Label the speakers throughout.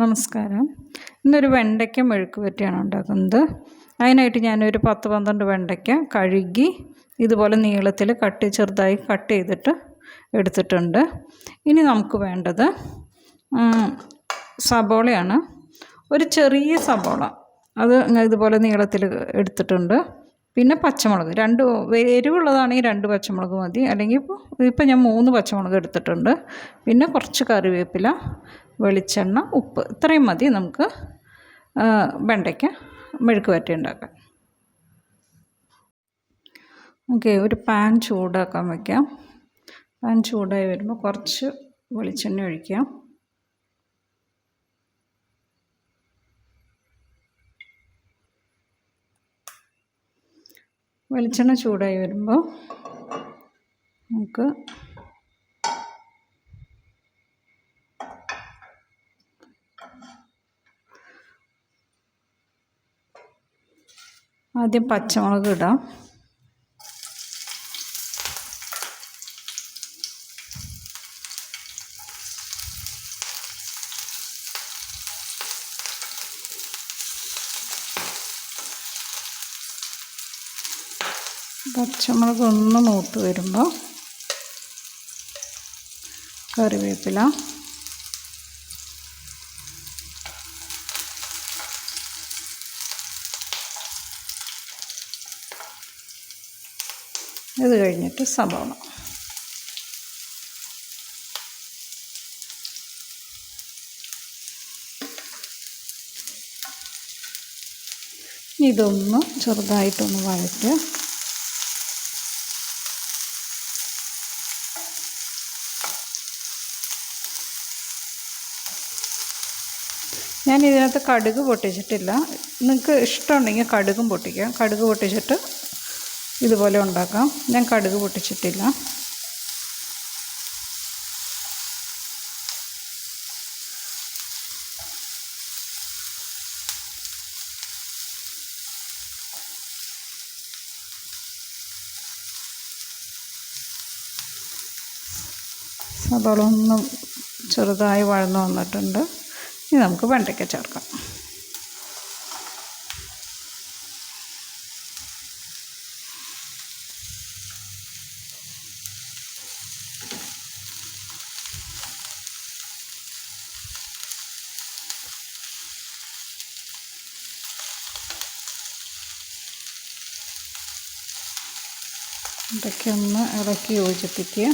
Speaker 1: നമസ്കാരം. ഇന്നൊരു വെണ്ടയ്ക്ക മെഴുക്ക് പറ്റിയാണ് ഉണ്ടാക്കുന്നത്. അതിനായിട്ട് ഞാനൊരു പത്ത് പന്ത്രണ്ട് വെണ്ടയ്ക്ക കഴുകി ഇതുപോലെ നീളത്തിൽ കട്ട് ചെറുതായി കട്ട് ചെയ്തിട്ട് എടുത്തിട്ടുണ്ട്. ഇനി നമുക്ക് വേണ്ടത് സബോളയാണ്. ഒരു ചെറിയ സബോള. അത് ഇതുപോലെ നീളത്തിൽ എടുത്തിട്ടുണ്ട്. പിന്നെ പച്ചമുളക്. രണ്ട് എരിവുള്ളതാണെങ്കിൽ രണ്ട് പച്ചമുളക് മതി. അല്ലെങ്കിൽ ഇപ്പോൾ ഇപ്പം ഞാൻ മൂന്ന് പച്ചമുളക് എടുത്തിട്ടുണ്ട്. പിന്നെ കുറച്ച് കറിവേപ്പില വെളിച്ചെണ്ണ ഉപ്പ്. ഇത്രയും മതി നമുക്ക് വെണ്ടയ്ക്ക മെഴുക്ക് വരട്ടി ഉണ്ടാക്കാൻ. ഓക്കെ ഒരു പാൻ ചൂടാക്കാൻ വയ്ക്കാം പാൻ ചൂടായി വരുമ്പോൾ കുറച്ച് വെളിച്ചെണ്ണ ഒഴിക്കാം. വെളിച്ചെണ്ണ ചൂടായി വരുമ്പോൾ നമുക്ക് ആദ്യം പച്ചമുളക് ഇടാം. പച്ചമുളക് ഒന്ന് മൂത്ത് വരുമ്പോൾ കറിവേപ്പില ഇത് കഴിഞ്ഞിട്ട് സവാള. ഇതൊന്ന് ചെറുതായിട്ടൊന്ന് വഴറ്റുക. ഞാൻ ഇതിനകത്ത് കടുക് പൊട്ടിച്ചിട്ടില്ല. നിങ്ങൾക്ക് ഇഷ്ടമുണ്ടെങ്കിൽ കടുകും പൊട്ടിക്കാം. കടുക് പൊട്ടിച്ചിട്ട് ഇതുപോലെ ഉണ്ടാക്കാം. ഞാൻ കടുക് പൊട്ടിച്ചിട്ടില്ല. സവാള ഒന്നും ചെറുതായി വഴന്നു വന്നിട്ടുണ്ട്. ഇനി നമുക്ക് വെണ്ടയ്ക്ക ചേർക്കാം. ഇതൊക്കെ ഒന്ന് ഇളക്കി യോജിപ്പിക്കുക.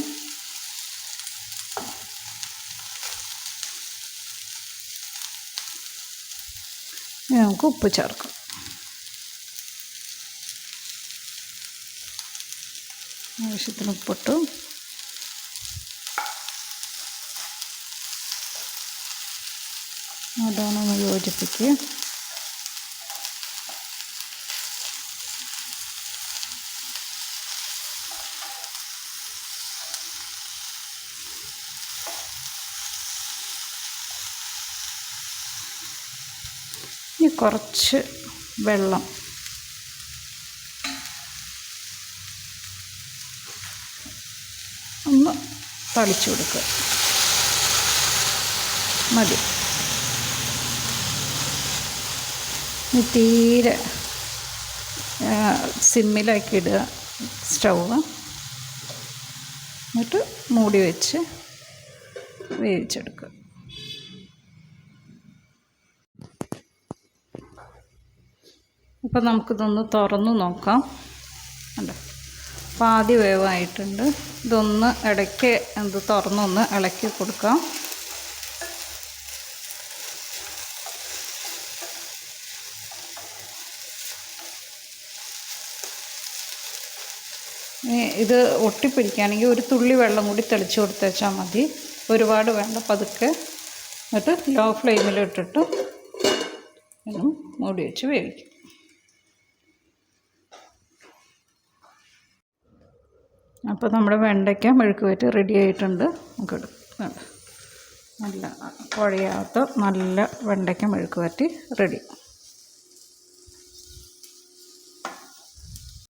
Speaker 1: ഇനി നമുക്ക് ഉപ്പ് ചേർക്കാം. ആവശ്യത്തിന് ഉപ്പിട്ടു. അതാണൊന്ന് യോജിപ്പിക്കുക. ഇനി കുറച്ച് വെള്ളം. ഒന്ന് തളിച്ചു കൊടുക്കുക. മതി. ഇനി തീരെ സിമ്മിലാക്കി ഇടുക. സ്റ്റൗവ് എന്നിട്ട് മൂടി വെച്ച് വേവിച്ചെടുക്കുക. ഇപ്പം നമുക്കിതൊന്ന് തുറന്നു നോക്കാം. അല്ല പാതി വേവായിട്ടുണ്ട്. ഇതൊന്ന് ഇടയ്ക്ക് എന്ത് തുറന്നൊന്ന് ഇളക്കി കൊടുക്കാം. ഇത് ഒട്ടിപ്പിടിക്കുകയാണെങ്കിൽ ഒരു തുള്ളി വെള്ളം കൂടി തെളിച്ച് കൊടുത്തേച്ചാൽ മതി. ഒരുപാട് വേണ്ട പതുക്കെ. എന്നിട്ട് ലോ ഫ്ലെയിമിലിട്ടിട്ട് മൂടി വെച്ച് വേവിക്കും. അപ്പോൾ നമ്മുടെ വെണ്ടയ്ക്ക മെഴുക്ക് വറ്റി റെഡി ആയിട്ടുണ്ട്. നമുക്ക് എടുക്കാം നല്ല കുഴയാത്ത നല്ല വെണ്ടയ്ക്ക മെഴുക്ക് വറ്റി റെഡി